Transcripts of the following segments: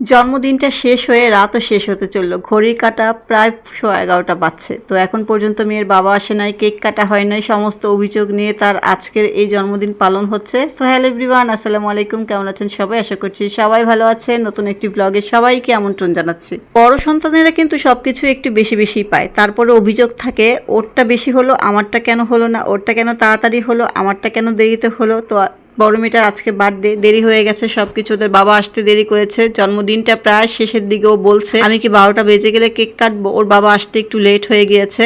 জন্মদিনটা শেষ হয়ে রাতও শেষ হতে চলল। ঘড়ির কাটা প্রায় শো এগারোটা বাজছে। তো এখন পর্যন্ত মেয়ের বাবা আসে নাই, কেক কাটা হয় নাই, সমস্ত অভিযোগ নিয়ে তার আজকের এই জন্মদিন পালন হচ্ছে। সো হ্যালো এভরিওয়ান আসসালামু আলাইকুম, কেমন আছেন সবাই? আশা করছি সবাই ভালো আছে নতুন একটি ব্লগে সবাইকে আমন্ত্রণ জানাচ্ছি। বড় সন্তানেরা কিন্তু সব সবকিছু একটু বেশি বেশি পায়। তারপরে অভিযোগ থাকে, ওরটা বেশি হলো, আমারটা কেন হলো না? ওরটা কেন তাড়াতাড়ি হলো? আমারটা কেন দেরিতে হলো? তো বড় মেয়েটার আজকে বার্থডে দেরি হয়ে গেছে, সবকিছু ওদের বাবা আসতে দেরি করেছে, জন্মদিনটা প্রায় শেষের দিকে ও বলছে। আমি কি বারোটা বেজে গেলে কেক কাটবো? ওর বাবা আসতে একটু লেট হয়ে গিয়েছে।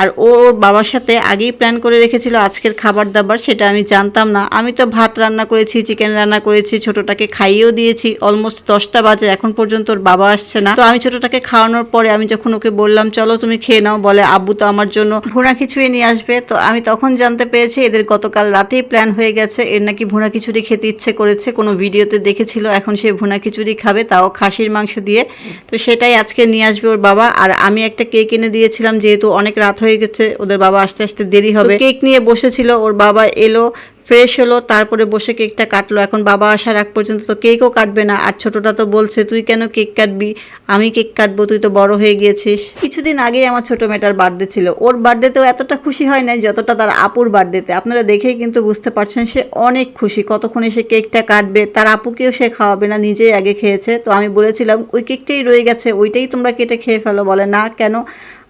আর ও ওর বাবার সাথে আগেই প্ল্যান করে রেখেছিল আজকের খাবার দাবার সেটা আমি জানতাম না। আমি তো ভাত রান্না করেছি চিকেন রান্না করেছি, ছোটটাকে খাইয়েও দিয়েছি অলমোস্ট দশটা বাজে, এখন পর্যন্ত ওর বাবা আসছে না। তো আমি ছোটটাকে খাওয়ানোর পরে আমি যখন ওকে বললাম, চলো তুমি খেয়ে নাও, বলে, আব্বু তো আমার জন্য ভুনা খিচুড়ি নিয়ে আসবে। তো আমি তখন জানতে পেরেছি এদের গতকাল রাতেই প্ল্যান হয়ে গেছে, এর নাকি ভুনা খিচুড়ি খেতে ইচ্ছে করেছে, কোনো ভিডিওতে দেখেছিল, এখন সে ভুনা খিচুড়ি খাবে, তাও খাসির মাংস দিয়ে। তো সেটাই আজকে নিয়ে আসবে ওর বাবা। আর আমি একটা কেক এনে দিয়েছিলাম, যেহেতু অনেক রাত হয়ে গেছে, ওদের বাবা আসতে আসতে দেরি হবে। কেক নিয়ে বসেছিল, ওর বাবা এলো ফ্রেশ হলো, তারপরে বসে কেকটা কাটলো। এখন বাবা আসার আগ পর্যন্ত তো কেকও কাটবে না। আর ছোটটা তো বলছে, তুই কেন কেক কাটবি? আমি কেক কাটবো, তুই তো বড় হয়ে গিয়েছিস। কিছুদিন আগেই আমার ছোট মেয়েটার বার্থডে ছিল। ওর বার্থডেতেও এতটা খুশি হয় নাই যতটা তার আপুর বার্থডেতে আপনারা দেখেই কিন্তু বুঝতে পারছেন, সে অনেক খুশি। কতক্ষণে সে কেকটা কাটবে, তার আপুকেও সে খাওয়াবে না, নিজেই আগে খেয়েছে। তো আমি বলেছিলাম, ওই কেকটাই রয়ে গেছে, ওইটাই তোমরা কেটে খেয়ে ফেলো। বলে, না, কেন?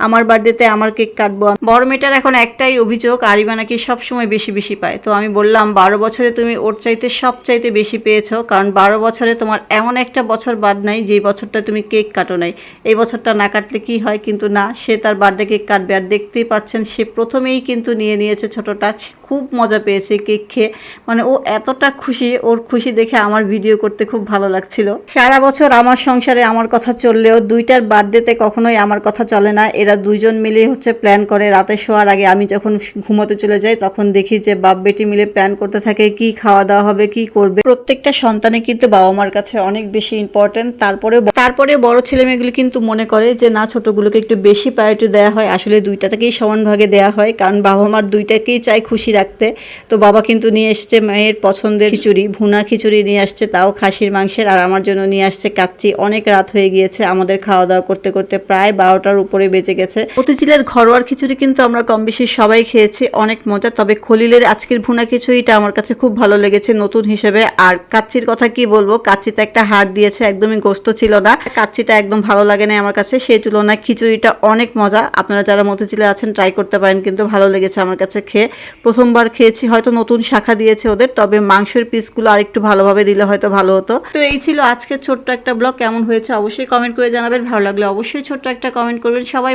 আমার বার্থডেতে আমার কেক কাটবো। বড় মেয়েটার এখন একটাই অভিযোগ আরিবা নাকি সবসময় বেশি বেশি পায়। তো আমি বললাম, বারো বছরে তুমি ওর চাইতে সব চাইতে বেশি পেয়েছ, কারণ বারো বছরে তোমার এমন একটা বছর বাদ নাই, যেই বছরটা তুমি কেক কাটো নাই। এই বছরটা না কাটলে কি হয় কিন্তু না, সে তার বার্থডে কেক কাটবে। আর দেখতেই পাচ্ছেন, সে প্রথমেই কিন্তু নিয়ে নিয়েছে ছোটটা। খুব মজা পেয়েছে কেক খেয়ে। মানে ও এতটা খুশি, ওর খুশি দেখে আমার ভিডিও করতে খুব ভালো লাগছিল। সারা বছর আমার সংসারে আমার কথা চললেও দুইটার বার্থডেতে কখনোই আমার কথা চলে না। এরা দুইজন মিলে হচ্ছে প্ল্যান করে। রাতে শোয়ার আগে আমি যখন ঘুমোতে চলে যাই, তখন দেখি যে বাপ বেটি মিলে প্ল্যান করতে থাকে কি খাওয়া দাওয়া হবে, কি করবে। প্রত্যেকটা সন্তানে কিন্তু বাবা মার কাছে অনেক বেশি ইম্পর্টেন্ট তারপরে তারপরে বড় ছেলে মেয়েগুলি কিন্তু মনে করে যে, না, ছোটগুলোকে একটু বেশি প্রায়োরিটি দেওয়া হয়। আসলে দুইটাকেই সমান ভাগে দেওয়া হয়, কারণ বাবা মার দুইটাকেই চাই খুশি রাখতে। তো বাবা কিন্তু নিয়ে এসছে মেয়ের পছন্দের খিচুড়ি, ভুনা খিচুড়ি নিয়ে আসছে, তাও খাসির মাংসের, আর আমার জন্য নিয়ে আসছে কাচ্চি। অনেক রাত হয়ে গিয়েছে আমাদের খাওয়া দাওয়া করতে করতে প্রায় বারোটার উপরে বেঁচে গেছে। অতিচিলের ঘরোয়ার খিচুড়ি কিন্তু আমরা কম বেশি সবাই খেয়েছি, অনেক মজা। তবে খলিলের আজকের ভুনা খিচুড়িটা আমার কাছে খুব ভালো লেগেছে, নতুন হিসেবে। আর কাচ্চির কথা কি বলব, কাচ্চিতে একটা হাড় দিয়েছে, একদমই গোস্ত ছিল না। কাচ্চিটা একদম ভালো লাগে না আমার কাছে, সেই তুলনায় খিচুড়িটা অনেক মজা। আপনারা যারা মতিচিলে আছেন ট্রাই করতে পারেন, কিন্তু ভালো লেগেছে আমার কাছে খেয়ে। প্রথমবার খেয়েছি, হয়তো নতুন শাখা দিয়েছে ওদের, তবে মাংসের পিসগুলো আরেকটু ভালোভাবে দিলে হয়তো ভালো হতো। তো এই ছিল আজকের ছোট্ট একটা ব্লগ, কেমন হয়েছে অবশ্যই কমেন্ট করে জানাবেন, ভালো লাগলে অবশ্যই ছোট্ট একটা কমেন্ট করবেন। সবাই